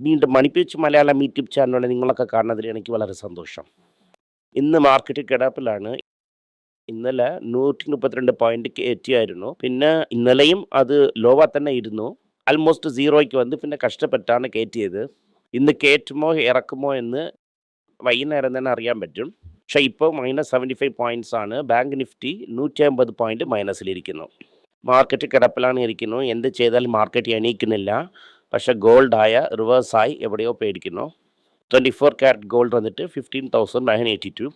വീണ്ടും മണിപ്പിച്ച് മലയാളം യൂട്യൂബ് ചാനലിൽ നിങ്ങളൊക്കെ കാണുന്നതിൽ എനിക്ക് വളരെ സന്തോഷം. ഇന്ന് മാർക്കറ്റ് കിടപ്പിലാണ്. ഇന്നലെ നൂറ്റി മുപ്പത്തിരണ്ട് പോയിന്റ് എത്തിയായിരുന്നു. പിന്നെ ഇന്നലെയും അത് ലോവ തന്നെ ഇരുന്നു. ആൽമോസ്റ്റ് സീറോയ്ക്ക് വന്ന് പിന്നെ കഷ്ടപ്പെട്ടാണ് കയറ്റിയത്. ഇന്ന് കയറ്റുമോ ഇറക്കുമോ എന്ന് വൈകുന്നേരം തന്നെ അറിയാൻ പറ്റും. പക്ഷേ ഇപ്പോൾ മൈനസ് സെവന്റി ഫൈവ് പോയിന്റ്സ് ആണ് ബാങ്ക് നിഫ്റ്റി നൂറ്റി അമ്പത് പോയിന്റ് മൈനസിലിരിക്കുന്നു മാർക്കറ്റ് കിടപ്പിലാണ് ഇരിക്കുന്നു. എന്ത് ചെയ്താലും മാർക്കറ്റ് എണീക്കുന്നില്ല. പക്ഷേ ഗോൾഡായ റിവേഴ്സായി എവിടെയോ പേടിക്കുന്നു. ട്വന്റി ഫോർ ക്യാരറ്റ് ഗോൾഡ് വന്നിട്ട് fifteen thousand nine eighty two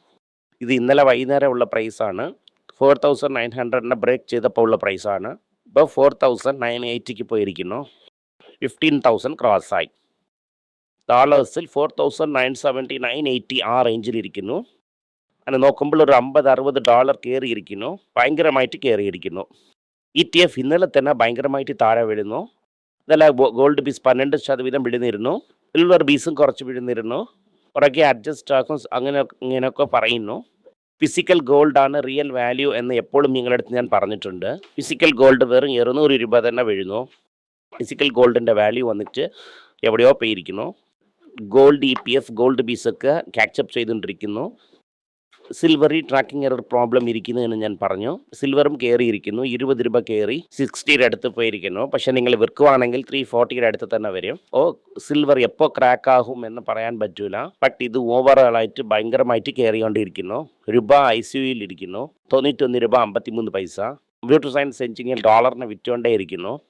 ഇത് ഇന്നലെ വൈകുന്നേരം ഉള്ള പ്രൈസാണ് ഫോർ തൗസൻഡ് നയൻ ഹൺഡ്രഡിനെ ബ്രേക്ക് ചെയ്തപ്പോൾ ഉള്ള പ്രൈസാണ് ഇപ്പോൾ ഫോർ തൗസൻഡ് നയൻ എയ്റ്റിക്ക് പോയിരിക്കുന്നു. ഫിഫ്റ്റീൻ തൗസൻഡ് ക്രോസ് ആയി. ഡോളേഴ്സിൽ four thousand nine seventy nine eighty ആ റേഞ്ചിലിരിക്കുന്നു അങ്ങനെ നോക്കുമ്പോൾ ഒരു അമ്പത് അറുപത് ഡോളർ കയറിയിരിക്കുന്നു ഭയങ്കരമായിട്ട് കയറിയിരിക്കുന്നു ഇ ടി എഫ് ഇന്നലെ തന്നെ ഭയങ്കരമായിട്ട് താഴെ വീഴുന്നു. ഇന്നലെ ഗോൾഡ് പീസ് പന്ത്രണ്ട് ശതവീതം വിടുന്നിരുന്നു സിൽവർ പീസും കുറച്ച് വിടുന്നിരുന്നു കുറേ അഡ്ജസ്റ്റ് ആക്കും അങ്ങനെ ഇങ്ങനെയൊക്കെ പറയുന്നു. ഫിസിക്കൽ ഗോൾഡാണ് റിയൽ വാല്യൂ എന്ന് എപ്പോഴും നിങ്ങളുടെ അടുത്ത് ഞാൻ പറഞ്ഞിട്ടുണ്ട്. ഫിസിക്കൽ ഗോൾഡ് വെറും ഇരുന്നൂറ് രൂപ തന്നെ വീഴുന്നു. ഫിസിക്കൽ ഗോൾഡിന്റെ വാല്യൂ വന്നിട്ട് എവിടെയോ പോയിരിക്കുന്നു. Gold E P F gold ബീസൊക്കെ catch up ചെയ്തുകൊണ്ടിരിക്കുന്നു. സിൽവറി ട്രാക്കിംഗ് എറർ പ്രോബ്ലം ഇരിക്കുന്നു എന്ന് ഞാൻ പറഞ്ഞു. സിൽവറും കയറിയിരിക്കുന്നു ഇരുപത് രൂപ കയറി സിക്സ്റ്റിയുടെ അടുത്ത് പോയിരിക്കുന്നു. പക്ഷെ നിങ്ങൾ വിൽക്കുവാണെങ്കിൽ ത്രീ ഫോർട്ടിയുടെ അടുത്ത് തന്നെ വരും. ഓ സിൽവർ എപ്പോൾ ക്രാക്ക് ആകും എന്ന് പറയാൻ പറ്റൂല. ബട്ട് ഇത് ഓവറോളായിട്ട് ഭയങ്കരമായിട്ട് കയറിക്കൊണ്ടിരിക്കുന്നു രൂപ ഐ സി യുയിൽ ഇരിക്കുന്നു. തൊണ്ണൂറ്റൊന്ന് രൂപ അമ്പത്തിമൂന്ന് പൈസ. കമ്പ്യൂട്ടർ സയൻസ് എഞ്ചിനീയർ ഡോളറിനെ വിറ്റുകൊണ്ടേ ഇരിക്കുന്നു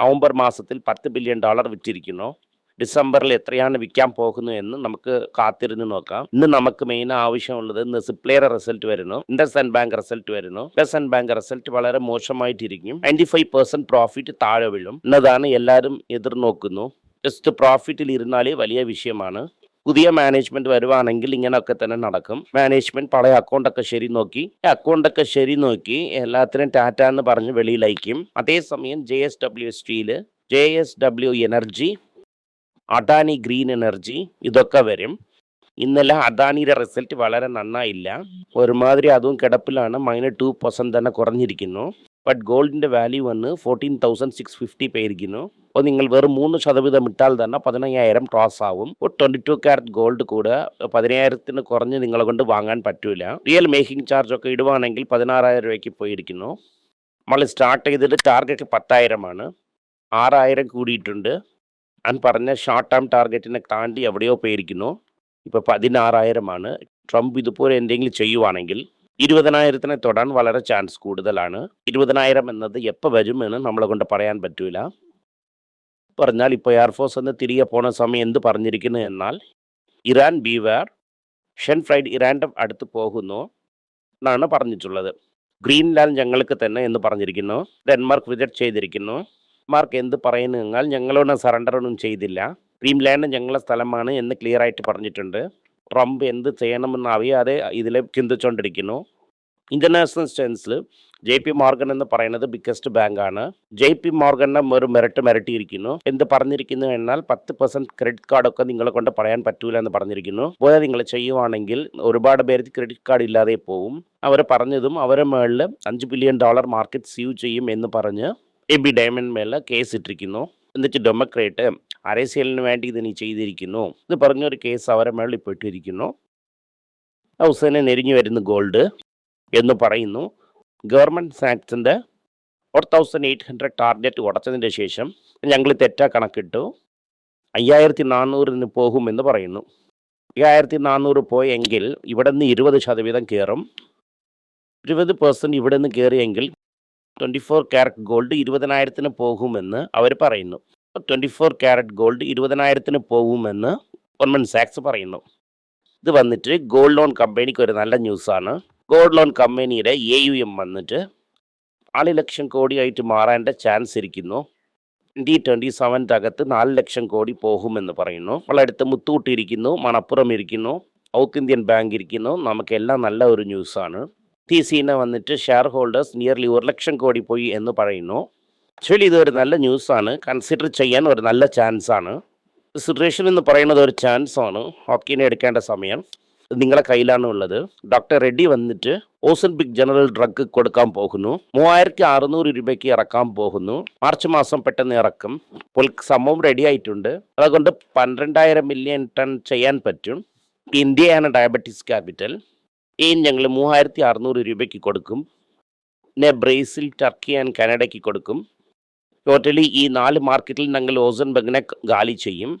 നവംബർ മാസത്തിൽ പത്ത് ബില്യൺ ഡോളർ വിറ്റിരിക്കുന്നു. ഡിസംബറിൽ എത്രയാണ് വിൽക്കാൻ പോകുന്നു എന്ന് നമുക്ക് കാത്തിരുന്ന് നോക്കാം. ഇന്ന് നമുക്ക് മെയിൻ ആവശ്യമുള്ളത് ഇന്ന് സിപ്ലെയർ റിസൾട്ട് വരുന്നു. ഇൻഡസ് ആൻഡ് ബാങ്ക് റിസൾട്ട് വരുന്നു. ഇൻഡസ്ഇൻഡ് ബാങ്ക് റിസൾട്ട് വളരെ മോശമായിട്ടിരിക്കും. നയന്റി ഫൈവ് പെർസെന്റ് പ്രോഫിറ്റ് താഴെ വീഴും. എന്നതാണ് എല്ലാവരും എതിർനോക്കുന്നു. ജസ്റ്റ് പ്രോഫിറ്റിൽ ഇരുന്നാലേ വലിയ വിഷയമാണ്. പുതിയ മാനേജ്മെന്റ് വരുവാണെങ്കിൽ ഇങ്ങനെയൊക്കെ തന്നെ നടക്കും. മാനേജ്മെന്റ് പഴയ അക്കൗണ്ടൊക്കെ ശരി നോക്കി. അക്കൗണ്ടൊക്കെ ശരി നോക്കി എല്ലാത്തിനും ടാറ്റ എന്ന് പറഞ്ഞ് വെളിയിലയക്കും അതേസമയം J S W steel J S W energy Adani green energy ഇതൊക്കെ വരും. ഇന്നലെ അദാനിയുടെ റിസൾട്ട് വളരെ നന്നായില്ല. ഒരുമാതിരി അതും കിടപ്പിലാണ്. മൈനസ് ടു പെർസെന്റ് തന്നെ കുറഞ്ഞിരിക്കുന്നു. ബട്ട് ഗോൾഡിന്റെ വാല്യൂ വന്ന് ഫോർട്ടീൻ തൗസൻഡ് സിക്സ് ഫിഫ്റ്റി പേയിരിക്കുന്നു അപ്പോൾ നിങ്ങൾ വെറും മൂന്ന് ശതവീതം ഇട്ടാൽ തന്നെ പതിനയ്യായിരം ക്രോസ് ആവും. ഒരു ട്വന്റി ടു ക്യാരറ്റ് ഗോൾഡ് കൂടെ പതിനായിരത്തിന് കുറഞ്ഞ് നിങ്ങളെ കൊണ്ട് വാങ്ങാൻ പറ്റൂല. റിയൽ മേക്കിംഗ് ചാർജ് ഒക്കെ ഇടുവാണെങ്കിൽ പതിനാറായിരം രൂപയ്ക്ക് പോയിരിക്കുന്നു. നമ്മൾ സ്റ്റാർട്ട് ചെയ്തിട്ട് ടാർഗറ്റ് പത്തായിരമാണ്. ആറായിരം കൂടിയിട്ടുണ്ട്. ഞാൻ പറഞ്ഞ ഷോർട്ട് ടേം ടാർഗറ്റിനെ താണ്ടി എവിടെയോ പോയിരിക്കുന്നു ഇപ്പോൾ പതിനാറായിരമാണ് ട്രംപ് ഇതുപോലെ എന്തെങ്കിലും ചെയ്യുവാണെങ്കിൽ ഇരുപതിനായിരത്തിനെ തൊടാൻ വളരെ ചാൻസ് കൂടുതലാണ്. ഇരുപതിനായിരം എന്നത് എപ്പോൾ വരുമെന്ന് നമ്മളെ കൊണ്ട് പറയാൻ പറ്റൂല. പറഞ്ഞാൽ ഇപ്പോൾ എയർഫോഴ്സ് എന്ന് തിരികെ പോണ സമയം എന്ത് പറഞ്ഞിരിക്കുന്നു എന്നാൽ ഇറാൻ ബീവർ ഷെൻ ഫ്രൈഡ് ഇറാന്റെ അടുത്ത് പോകുന്നു എന്നാണ് പറഞ്ഞിട്ടുള്ളത്. ഗ്രീൻലാൻഡ് ഞങ്ങൾക്ക് തന്നെ എന്ന് പറഞ്ഞിരിക്കുന്നു. ഡെൻമാർക്ക് വിസിറ്റ് ചെയ്തിരിക്കുന്നു. മാർക്ക് എന്ത് പറയുന്നു എന്നാൽ ഞങ്ങളൊന്നും സറണ്ടർ ഒന്നും ചെയ്തില്ല. ഡ്രീംലാൻഡ് ഞങ്ങളുടെ സ്ഥലമാണ് എന്ന് ക്ലിയർ ആയിട്ട് പറഞ്ഞിട്ടുണ്ട്. ട്രംപ് എന്ത് ചെയ്യണമെന്ന് അറിയാതെ ഇതിൽ ചിന്തിച്ചുകൊണ്ടിരിക്കുന്നു ഇന്റർനാഷണൽ സ്റ്റെൻസിൽ ജെ പി മോർഗൻ എന്ന് പറയുന്നത് ബിഗ്ഗസ്റ്റ് ബാങ്കാണ് ജെ പി മോർഗനെ ഒരു മെറിറ്റ് മെരട്ടിയിരിക്കുന്നു. എന്ത് പറഞ്ഞിരിക്കുന്നു എന്നാൽ പത്ത് പെർസെന്റ് ക്രെഡിറ്റ് കാർഡൊക്കെ നിങ്ങളെ കൊണ്ട് പറയാൻ പറ്റൂല എന്ന് പറഞ്ഞിരിക്കുന്നു. പോലെ നിങ്ങൾ ചെയ്യുവാണെങ്കിൽ ഒരുപാട് പേര് ക്രെഡിറ്റ് കാർഡ് ഇല്ലാതെ പോവും. അവർ പറഞ്ഞതും അവരെ മേളിൽ അഞ്ച് ബില്യൺ ഡോളർ മാർക്കറ്റ് സീവ് ചെയ്യും എന്ന് പറഞ്ഞ് എ ബി ഡയമണ്ട് മേലെ കേസ് ഇട്ടിരിക്കുന്നു. എന്നിട്ട് ഡെമോക്രേറ്റ് അരേസ്യലിന് വേണ്ടി ഇത് നീ ചെയ്തിരിക്കുന്നു. ഇത് പറഞ്ഞൊരു കേസ് അവരെ മേളിൽ ഹൗസനെ നെരിഞ്ഞു വരുന്ന ഗോൾഡ് എന്ന് പറയുന്നു. Government സാക്സിന്റെ four thousand eight hundred target ഉടച്ചതിന്റെ ശേഷം ഞങ്ങൾ തെറ്റാ കണക്കിട്ടു. അയ്യായിരത്തി നാനൂറിന് പോകുമെന്ന് പറയുന്നു. അയ്യായിരത്തി നാനൂറ് പോയെങ്കിൽ ഇവിടെ നിന്ന് ഇരുപത് ശതവീതം കയറും. ഇരുപത് പേഴ്സന്റ് ഇവിടെ നിന്ന് കയറിയെങ്കിൽ ട്വന്റി ഫോർ ക്യാരറ്റ് ഗോൾഡ് ഇരുപതിനായിരത്തിന് പോകുമെന്ന് അവർ പറയുന്നു. ട്വന്റി ഫോർ ക്യാരറ്റ് ഗോൾഡ് ഇരുപതിനായിരത്തിന് പോകുമെന്ന് ഗവൺമെന്റ് സാക്സ് പറയുന്നു. ഇത് വന്നിട്ട് ഗോൾഡ് ലോൺ കമ്പനിക്ക് ഒരു നല്ല ന്യൂസാണ് ഗോൾഡ് ലോൺ കമ്പനിയുടെ എ യു എം വന്നിട്ട് നാല് ലക്ഷം കോടിയായിട്ട് മാറാന്റെ ചാൻസ് ഇരിക്കുന്നു. ട്വന്റി ട്വന്റി സെവന്റെ അകത്ത് നാല് ലക്ഷം കോടി പോകുമെന്ന് പറയുന്നു. നമ്മളടുത്ത് അടുത്ത് ഇരിക്കുന്നു മണപ്പുറം ഇരിക്കുന്നു സൗത്ത് ഇന്ത്യൻ ബാങ്ക് ഇരിക്കുന്നു. നമുക്കെല്ലാം നല്ല ഒരു ന്യൂസാണ് ടി സിനെ വന്നിട്ട് ഷെയർ ഹോൾഡേഴ്സ് നിയർലി ഒരു ലക്ഷം കോടി പോയി എന്ന് പറയുന്നു. ആക്ച്വലി ഇതൊരു നല്ല ന്യൂസാണ് കൺസിഡർ ചെയ്യാൻ ഒരു നല്ല ചാൻസ് ആണ്. സിറ്റുവേഷൻ എന്ന് പറയുന്നത് ഒരു ചാൻസ് ആണ്. ഹോക്കിനെ എടുക്കേണ്ട സമയം. നിങ്ങളെ കയ്യിലാണ് ഉള്ളത്. ഡോക്ടർ റെഡ്ഡി വന്നിട്ട് ഓസൻബിക് ജനറൽ ഡ്രഗ് കൊടുക്കാൻ പോകുന്നു. മൂവായിരത്തി അറുന്നൂറ് രൂപയ്ക്ക് ഇറക്കാൻ പോകുന്നു. മാർച്ച് മാസം പെട്ടെന്ന് ഇറക്കും. ഇപ്പോൾ സംഭവം റെഡി ആയിട്ടുണ്ട്. അതുകൊണ്ട് പന്ത്രണ്ടായിരം മില്യൺ ടൺ ചെയ്യാൻ പറ്റും. ഇന്ത്യയാണ് ഡയബറ്റീസ് ക്യാപിറ്റൽ ഈ ഞങ്ങൾ മൂവായിരത്തി അറുന്നൂറ് രൂപയ്ക്ക് കൊടുക്കും. പിന്നെ ബ്രേസിൽ ടർക്കി ആൻഡ് കാനഡയ്ക്ക് കൊടുക്കും. ടോട്ടലി ഈ നാല് മാർക്കറ്റിൽ ഞങ്ങൾ ഓസൻബർഗിനെ ഗാലി ചെയ്യും.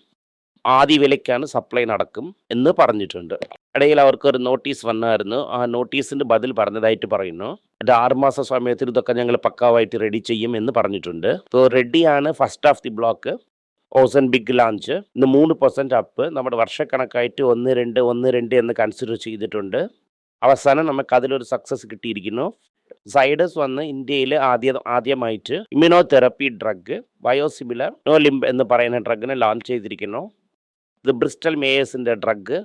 ആദ്യ വിലയ്ക്കാണ് സപ്ലൈ നടക്കും എന്ന് പറഞ്ഞിട്ടുണ്ട്. ഇടയിൽ അവർക്ക് ഒരു നോട്ടീസ് വന്നായിരുന്നു. ആ നോട്ടീസിന്റെ ബദൽ പറഞ്ഞതായിട്ട് പറയുന്നു. എന്റെ ആറുമാസ സമയത്തിൽ ഇതൊക്കെ ഞങ്ങൾ പക്കാവായിട്ട് റെഡി ചെയ്യും എന്ന് പറഞ്ഞിട്ടുണ്ട്. സോ റെഡിയാണ് ഫസ്റ്റ് ഓഫ് ദി ബ്ലോക്ക് ഓസൻ ബിഗ് ലാഞ്ച് ഇന്ന് മൂന്ന് പെർസെന്റ് അപ്പ് നമ്മുടെ വർഷക്കണക്കായിട്ട് ഒന്ന് രണ്ട് ഒന്ന് രണ്ട് എന്ന് കൺസിഡർ ചെയ്തിട്ടുണ്ട്. അവസാനം നമുക്ക് അതിലൊരു സക്സസ് കിട്ടിയിരിക്കുന്നു. സൈഡസ് വന്ന് ഇന്ത്യയിൽ ആദ്യ ആദ്യമായിട്ട് ഇമ്മ്യൂണോതെറപ്പി ഡ്രഗ് ബയോസിമിലർ നോലിംബ് എന്ന് പറയുന്ന ഡ്രഗിനെ ലോഞ്ച് ചെയ്തിരിക്കുന്നു. ഇത് ബ്രിസ്റ്റൽ മേയേഴ്സിന്റെ ഡ്രഗ്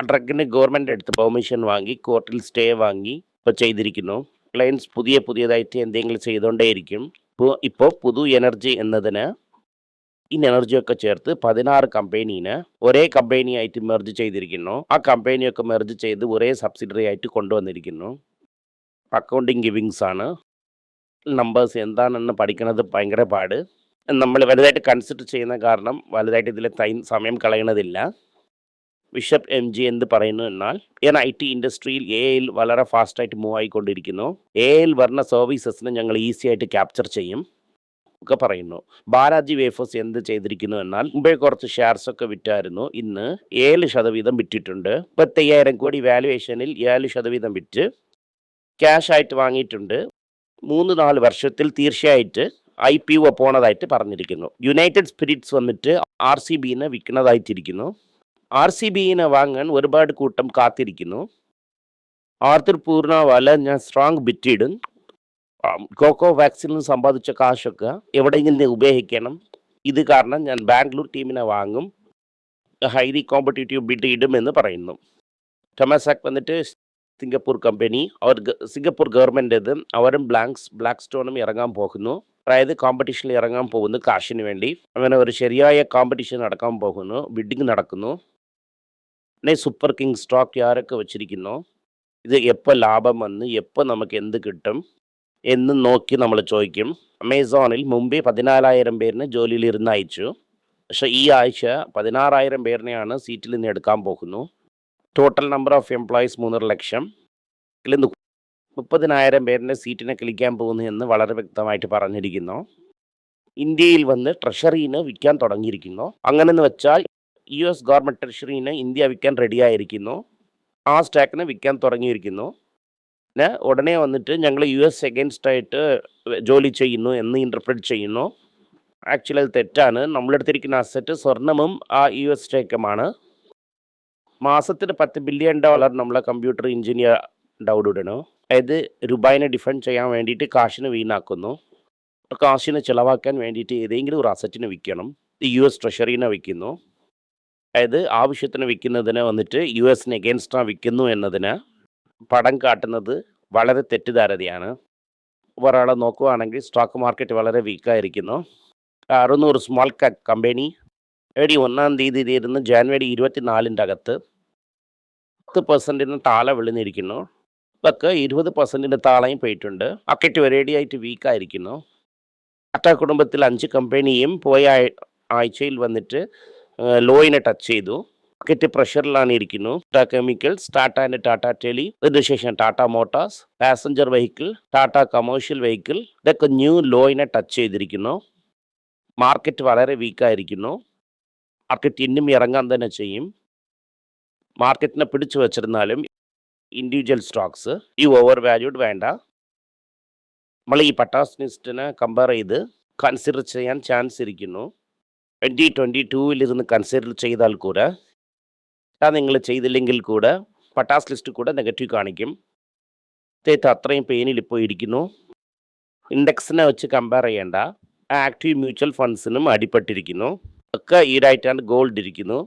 ഡ്രഗിന് ഗവൺമെന്റ് എടുത്ത് പെർമിഷൻ വാങ്ങി കോർട്ടിൽ സ്റ്റേ വാങ്ങി ഇപ്പോൾ ചെയ്തിരിക്കുന്നു. ക്ലയൻസ് പുതിയ പുതിയതായിട്ട് എന്തെങ്കിലും ചെയ്തുകൊണ്ടേയിരിക്കും ഇപ്പോൾ പുതു എനർജി എന്നതിന് ഈ എനർജിയൊക്കെ ചേർത്ത് പതിനാറ് കമ്പനീനെ ഒരേ കമ്പനി ആയിട്ട് മെർജ് ചെയ്തിരിക്കുന്നു. ആ കമ്പനിയൊക്കെ മെർജ് ചെയ്ത് ഒരേ സബ്സിഡറി ആയിട്ട് കൊണ്ടുവന്നിരിക്കുന്നു. അക്കൗണ്ടിങ് ഗിവിങ്സ് ആണ്. നമ്പേഴ്സ് എന്താണെന്ന് പഠിക്കുന്നത് ഭയങ്കര പാട്. നമ്മൾ വലുതായിട്ട് കൺസിഡർ ചെയ്യുന്ന കാരണം വലുതായിട്ട് ഇതിൽ തൈ സമയം കളയണതില്ല. ബിഷപ്പ് എം ജി എന്ത് പറയുന്നു എന്നാൽ ഞാൻ ഐ ടി ഇൻഡസ്ട്രിയിൽ എ ഐയിൽ വളരെ ഫാസ്റ്റായിട്ട് മൂവ് ആയിക്കൊണ്ടിരിക്കുന്നു. എ ഐയിൽ വരുന്ന സർവീസസിനെ ഞങ്ങൾ ഈസി ആയിട്ട് ക്യാപ്ചർ ചെയ്യും. ഒക്കെ പറയുന്നു. ബാലാജി വേഫേഴ്സ് എന്ത് ചെയ്തിരിക്കുന്നു എന്നാൽ മുമ്പേ കുറച്ച് ഷെയർസ് ഒക്കെ വിറ്റായിരുന്നു. ഇന്ന് ഏഴ് ശതവീതം വിറ്റിട്ടുണ്ട്. മുപ്പത്തയ്യായിരം കോടി വാലുവേഷനിൽ ഏഴ് ശതവീതം വിറ്റ് ക്യാഷ് ആയിട്ട് വാങ്ങിയിട്ടുണ്ട്. മൂന്ന് നാല് വർഷത്തിൽ തീർച്ചയായിട്ട് ഐ പി ഒ പോണതായിട്ട് പറഞ്ഞിരിക്കുന്നു. യുണൈറ്റഡ് സ്പിരിറ്റ്സ് വന്നിട്ട് ആർ സി ബിനെ വിൽക്കുന്നതായിട്ടിരിക്കുന്നു. ആർ സി ബിനെ വാങ്ങാൻ ഒരുപാട് കൂട്ടം കാത്തിരിക്കുന്നു. ആർത്തർ പൂർണവാല ഞാൻ സ്ട്രോങ് ബിറ്റിടും കോക്കോ വാക്സിനിൽ സമ്പാദിച്ച കാശൊക്കെ എവിടെയെങ്കിലും ഉപയോഗിക്കണം ഇത് കാരണം ഞാൻ ബാംഗ്ലൂർ ടീമിനെ വാങ്ങും. ഹൈലി കോമ്പറ്റേറ്റീവ് ബിഡ് ഇടുമെന്ന് പറയുന്നു. ടൊമാസാക്ക് വന്നിട്ട് സിംഗപ്പൂർ കമ്പനി അവർ സിംഗപ്പൂർ ഗവൺമെന്റ് ഇത് അവരും ബ്ലാങ്ക്സ് ബ്ലാക്ക് സ്റ്റോണും ഇറങ്ങാൻ പോകുന്നു. അതായത് കോമ്പറ്റീഷനിൽ ഇറങ്ങാൻ പോകുന്നു കാശിന് വേണ്ടി. അങ്ങനെ ഒരു ശരിയായ കോമ്പറ്റീഷൻ നടക്കാൻ പോകുന്നു ബിഡിങ് നടക്കുന്നു. പിന്നെ സൂപ്പർ കിങ് സ്റ്റോക്ക് യാരൊക്കെ വെച്ചിരിക്കുന്നു. ഇത് എപ്പോൾ ലാഭം വന്ന് എപ്പോൾ നമുക്ക് എന്ത് കിട്ടും? എന്ന് നോക്കി നമ്മൾ ചോദിക്കും. അമേസോണിൽ മുമ്പേ പതിനാലായിരം പേരിന് ജോലിയിൽ ഇരുന്ന് അയച്ചു. പക്ഷെ ഈ ആഴ്ച പതിനാറായിരം പേരിനെയാണ് സീറ്റിൽ നിന്ന് എടുക്കാൻ പോകുന്നു. ടോട്ടൽ നമ്പർ ഓഫ് എംപ്ലോയീസ് മൂന്നര ലക്ഷം. ഇതിൽ മുപ്പതിനായിരം പേരിന്റെ സീറ്റിനെ കിളിക്കാൻ പോകുന്നു എന്ന് വളരെ വ്യക്തമായിട്ട് പറഞ്ഞിരിക്കുന്നു. ഇന്ത്യയിൽ വന്ന് ട്രഷറീന് വിൽക്കാൻ തുടങ്ങിയിരിക്കുന്നു. അങ്ങനെന്ന് വെച്ചാൽ യു എസ് ഗവൺമെന്റ് ട്രഷറീന് ഇന്ത്യ വിൽക്കാൻ റെഡിയായിരിക്കുന്നു ആ സ്റ്റാക്കിനെ വിൽക്കാൻ തുടങ്ങിയിരിക്കുന്നു. ഉടനെ വന്നിട്ട് ഞങ്ങൾ യു എസ് എഗൻസ്റ്റ് ആയിട്ട് ജോലി ചെയ്യുന്നു എന്ന് ഇന്റർപ്രറ്റ് ചെയ്യുന്നു. ആക്ച്വലി അത് തെറ്റാണ്. നമ്മളെടുത്തിരിക്കുന്ന അസറ്റ് സ്വർണമും ആ യു എസ് സ്റ്റേക്കുമാണ്. മാസത്തിന് പത്ത് ബില്യൺ ഡോളർ നമ്മളെ കമ്പ്യൂട്ടർ എഞ്ചിനീയർ ഡൗഡ് ഇടണു. അതായത് രൂപായിനെ ഡിഫെൻഡ് ചെയ്യാൻ വേണ്ടിയിട്ട് കാശിന് വീണാക്കുന്നു. കാശിന് ചിലവാക്കാൻ വേണ്ടിയിട്ട് ഏതെങ്കിലും ഒരു അസറ്റിനെ വിൽക്കണം. യു എസ് ട്രഷറീനെ വിൽക്കുന്നു. അതായത് ആവശ്യത്തിന് വിൽക്കുന്നതിന് വന്നിട്ട് യു എസിന് എഗൻസ്റ്റാണ് വിൽക്കുന്നു എന്നതിന് പടം കാട്ടുന്നത് വളരെ തെറ്റിദ്ധാരതയാണ് ഒരാളെ നോക്കുകയാണെങ്കിൽ സ്റ്റോക്ക് മാർക്കറ്റ് വളരെ വീക്കായിരിക്കുന്നു അറുന്നൂറ് സ്മോൾ കാപ്പ് കമ്പനി ഏടി ഒന്നാം തീയതി തീരുന്ന ജാനുവരി ഇരുപത്തിനാലിന്റെ അകത്ത് പത്ത് പെർസെന്റിന് താഴെ വിളിഞ്ഞിരിക്കുന്നു. ഇതൊക്കെ ഇരുപത് പെർസെന്റിന്റെ താളയും പോയിട്ടുണ്ട്. അക്കറ്റ് മാർക്കറ്റ് ഒരേടിയായിട്ട് വീക്കായിരിക്കുന്നു ടാറ്റ കുടുംബത്തിൽ അഞ്ച് കമ്പനിയും പോയ ആഴ്- ആഴ്ചയിൽ വന്നിട്ട് ലോയിനെ ടച്ച് ചെയ്തു. മാർക്കറ്റ് പ്രഷറിലാണ് ഇരിക്കുന്നു. Tata chemicals Tata and Tata tele അതിനുശേഷം Tata motors passenger vehicle Tata commercial vehicle ഇതൊക്കെ ന്യൂ ലോയിനെ ടച്ച് ചെയ്തിരിക്കുന്നു. മാർക്കറ്റ് വളരെ വീക്കായിരിക്കുന്നു മാർക്കറ്റ് ഇന്നും ഇറങ്ങാൻ തന്നെ ചെയ്യും. മാർക്കറ്റിനെ പിടിച്ചു വച്ചിരുന്നാലും ഇൻഡിവിജ്വൽ സ്റ്റോക്സ് ഈ ഓവർ വാല്യൂഡ് വേണ്ട. നമ്മൾ ഈ പട്ടാസ് ലിസ്റ്റിനെ കമ്പയർ ചെയ്ത് കൺസിഡർ ചെയ്യാൻ ചാൻസ് ഇരിക്കുന്നു. ട്വന്റി ട്വന്റി ടൂവിലിരുന്ന് കൺസിഡർ ചെയ്താൽ കൂടെ അത് നിങ്ങൾ ചെയ്തില്ലെങ്കിൽ കൂടെ പട്ടാസ് ലിസ്റ്റ് കൂടെ നെഗറ്റീവ് കാണിക്കും. ഇദ്ദേഹത്തെ അത്രയും പെയിനിൽ ഇപ്പോൾ ഇരിക്കുന്നു. ഇൻഡെക്സിനെ വെച്ച് കമ്പയർ ചെയ്യേണ്ട. ആക്റ്റീവ് മ്യൂച്വൽ ഫണ്ട്സിനും അടിപ്പെട്ടിരിക്കുന്നു ഒക്കെ ഈടായിട്ടാണ് ഗോൾഡ് ഇരിക്കുന്നു.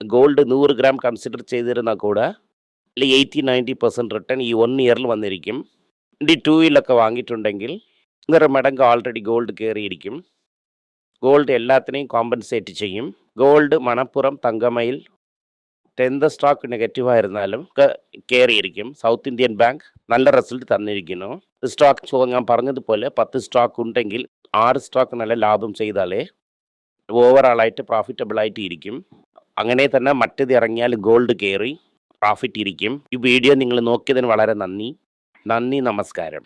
ഗോൾഡ് നൂറ് ഗ്രാം കൺസിഡർ ചെയ്തിരുന്ന കൂടെ അല്ലെങ്കിൽ എയ്റ്റി നയന്റി പെർസെന്റ് റിട്ടേൺ ഈ വൺ ഇയറിൽ വന്നിരിക്കും. ഡി ടൂ വീലൊക്കെ വാങ്ങിയിട്ടുണ്ടെങ്കിൽ ഇന്നൊരു മടങ്ങ് ഓൾറെഡി ഗോൾഡ് കയറിയിരിക്കും ഗോൾഡ് എല്ലാത്തിനെയും കോമ്പൻസേറ്റ് ചെയ്യും. ഗോൾഡ് മണപ്പുറം തങ്കമയിൽ മറ്റെന്ത് സ്റ്റോക്ക് നെഗറ്റീവ് ആയിരുന്നാലും കയറിയിരിക്കും സൗത്ത് ഇന്ത്യൻ ബാങ്ക് നല്ല റിസൾട്ട് തന്നിരിക്കുന്നു. സ്റ്റോക്ക് ഞാൻ പറഞ്ഞതുപോലെ പത്ത് സ്റ്റോക്ക് ഉണ്ടെങ്കിൽ ആറ് സ്റ്റോക്ക് നല്ല ലാഭം ചെയ്താലേ ഓവറോളായിട്ട് പ്രോഫിറ്റബിൾ ആയിട്ട് ഇരിക്കും. അങ്ങനെ തന്നെ മറ്റേത് ഇറങ്ങിയാൽ ഗോൾഡ് കയറി പ്രോഫിറ്റ് ഇരിക്കും. ഈ വീഡിയോ നിങ്ങൾ നോക്കിയതിന് വളരെ നന്ദി. നന്ദി നമസ്കാരം.